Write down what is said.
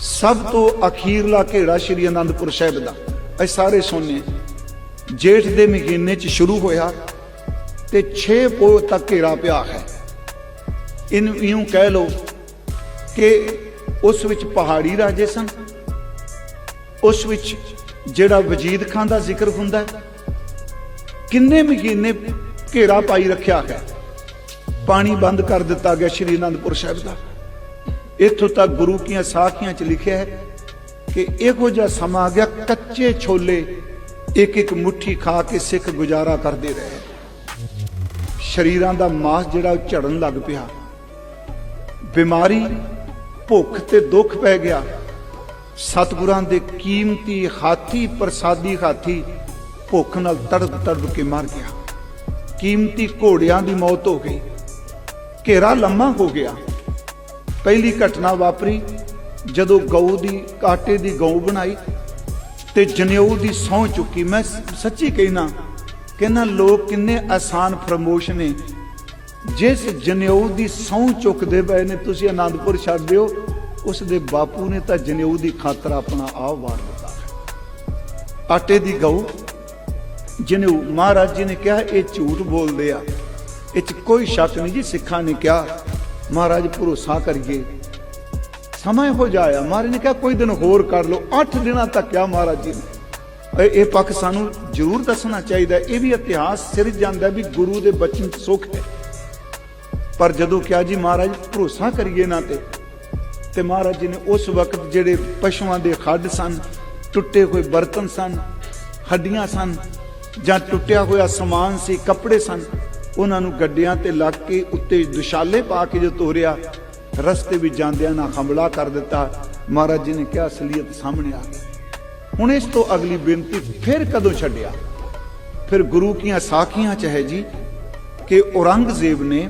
ਸਭ ਤੋਂ ਅਖੀਰਲਾ ਘੇੜਾ ਸ਼੍ਰੀ ਅਨੰਦਪੁਰ ਸਾਹਿਬ ਦਾ। ਇਹ ਸਾਰੇ ਸੁਣਨੇ ਜੇਠ ਦੇ ਮਹੀਨੇ ਚ ਸ਼ੁਰੂ ਹੋਇਆ ਤੇ 6 ਪੋ ਤੱਕ ਘੇਰਾ ਪਿਆ ਹੈ। ਇਹਨੂੰ ਇਉਂ ਕਹਿ ਲਓ ਕਿ ਉਸ ਵਿੱਚ ਪਹਾੜੀ ਰਾਜੇ ਸਨ। ਉਸ ਵਿੱਚ ਜਿਹੜਾ ਵਜੀਦ ਖਾਨ ਦਾ ਜ਼ਿਕਰ ਹੁੰਦਾ ਕਿੰਨੇ ਮਹੀਨੇ ਘੇਰਾ ਪਾਈ ਰੱਖਿਆ ਹੈ। ਪਾਣੀ ਬੰਦ ਕਰ ਦਿੱਤਾ ਗਿਆ ਸ਼੍ਰੀ ਅਨੰਦਪੁਰ ਸਾਹਿਬ ਦਾ। ਇੱਥੋਂ ਤੱਕ ਗੁਰੂ ਕੀਆਂ ਸਾਖੀਆਂ 'ਚ ਲਿਖਿਆ ਹੈ ਕਿ ਇਹੋ ਜਿਹਾ ਸਮਾਂ ਆ ਗਿਆ, ਕੱਚੇ ਛੋਲੇ ਇੱਕ ਇੱਕ ਮੁਠੀ ਖਾ ਕੇ ਸਿੱਖ ਗੁਜ਼ਾਰਾ ਕਰਦੇ ਰਹੇ। ਸ਼ਰੀਰਾਂ ਦਾ ਮਾਸ ਜਿਹੜਾ ਉਹ ਝੜਨ ਲੱਗ ਪਿਆ। ਬਿਮਾਰੀ, ਭੁੱਖ ਤੇ ਦੁੱਖ ਪੈ ਗਿਆ। ਸਤਿਗੁਰਾਂ ਦੇ ਕੀਮਤੀ ਹਾਥੀ, ਪ੍ਰਸਾਦੀ ਹਾਥੀ ਭੁੱਖ ਨਾਲ ਤੜਪ ਤੜਪ ਕੇ ਮਰ ਗਿਆ। ਕੀਮਤੀ ਘੋੜਿਆਂ ਦੀ ਮੌਤ ਹੋ ਗਈ। ਘੇਰਾ ਲੰਮਾ ਹੋ ਗਿਆ। ਪਹਿਲੀ ਘਟਨਾ ਵਾਪਰੀ ਜਦੋਂ ਗਊ ਦੀ, ਕਾਟੇ ਦੀ ਗਊ ਬਣਾਈ ਤੇ ਜਨੇਊ ਦੀ ਸੌ ਚੁੱਕੀ। ਮੈਂ ਸੱਚੀ ਕਹਿਣਾ ਕਹਿੰਦਾ ਲੋਕ ਕਿੰਨੇ ਆਸਾਨ ਫਰਮੋਸ਼ ਨੇ। ਜਿਸ ਜਨੇਊ ਦੀ ਸੌ ਚੁੱਕਦੇ ਪਏ ਨੇ, ਤੁਸੀਂ ਆਨੰਦਪੁਰ ਛੱਡ ਦਿਓ, ਉਸ ਦੇ ਬਾਪੂ ਨੇ ਤਾਂ ਜਨੇਊ ਦੀ ਖਾਤਰ ਆਪਣਾ ਆਪ ਵਾਰ ਦਿੱਤਾ। ਆਟੇ ਦੀ ਗਊ, ਜਨੇਊ, ਮਹਾਰਾਜ ਜੀ ਨੇ ਕਿਹਾ, ਇਹ ਝੂਠ ਬੋਲਦੇ ਆ। ਇਹ ਚ ਕੋਈ ਸ਼ੱਕ ਨਹੀਂ ਜੀ, ਸਿੱਖਾਂ ਨੇ ਕਿਹਾ ਮਹਾਰਾਜ ਭਰੋਸਾ ਕਰੀਏ। ਸਮਾਂ ਹੋ ਜਾਇਆ ਮਹਾਰਾਜ ਨੇ ਕਿਹਾ, ਕੋਈ ਦਿਨ ਹੋਰ ਕਰ ਲਓ। 8 ਦਿਨਾਂ ਤੱਕ ਕਿਹਾ ਮਹਾਰਾਜ ਜੀ। ਨੇ ਇਹ ਪੱਖ ਸਾਨੂੰ ਜ਼ਰੂਰ ਦੱਸਣਾ ਚਾਹੀਦਾ ਇਹ ਵੀ ਇਤਿਹਾਸ ਸਿਰ ਜਾਂਦਾ ਵੀ ਗੁਰੂ ਦੇ ਬਚਨ 'ਚ ਸੁੱਖ ਹੈ ਪਰ ਜਦੋਂ ਕਿਹਾ ਜੀ, ਮਹਾਰਾਜ, ਭਰੋਸਾ ਕਰੀਏ ਨਾ ਤੇ ਤੇ ਮਹਾਰਾਜ ਜੀ ਨੇ ਉਸ ਵਕਤ ਜਿਹੜੇ ਪਸ਼ੂਆਂ ਦੇ ਖੱਡ ਸਨ, ਟੁੱਟੇ ਹੋਏ ਬਰਤਨ ਸਨ, ਹੱਡੀਆਂ ਸਨ, ਜਾਂ ਟੁੱਟਿਆ ਹੋਇਆ ਸਮਾਨ ਸੀ, ਕੱਪੜੇ ਸਨ ਉਹਨਾਂ ਨੂੰ ਗੱਡਿਆਂ ਤੇ ਲੱਗ ਕੇ ਉੱਤੇ ਦੁਸ਼ਾਲੇ ਪਾ ਕੇ ਜੋ ਤੋਰਿਆ, ਰਸਤੇ ਵਿੱਚ ਜਾਂਦਿਆਂ ਨਾ ਹਮਲਾ ਕਰ ਦਿੱਤਾ। ਮਹਾਰਾਜ ਜੀ ਨੇ ਕਿਹਾ, ਅਸਲੀਅਤ ਸਾਹਮਣੇ ਆ ਗਈ। ਹੁਣ ਇਸ ਤੋਂ ਅਗਲੀ ਬੇਨਤੀ ਫਿਰ ਕਦੋਂ ਛੱਡਿਆ? ਫਿਰ ਗੁਰੂ ਕੀਆਂ ਸਾਖੀਆਂ ਚ ਹੈ ਜੀ ਕਿ ਔਰੰਗਜ਼ੇਬ ਨੇ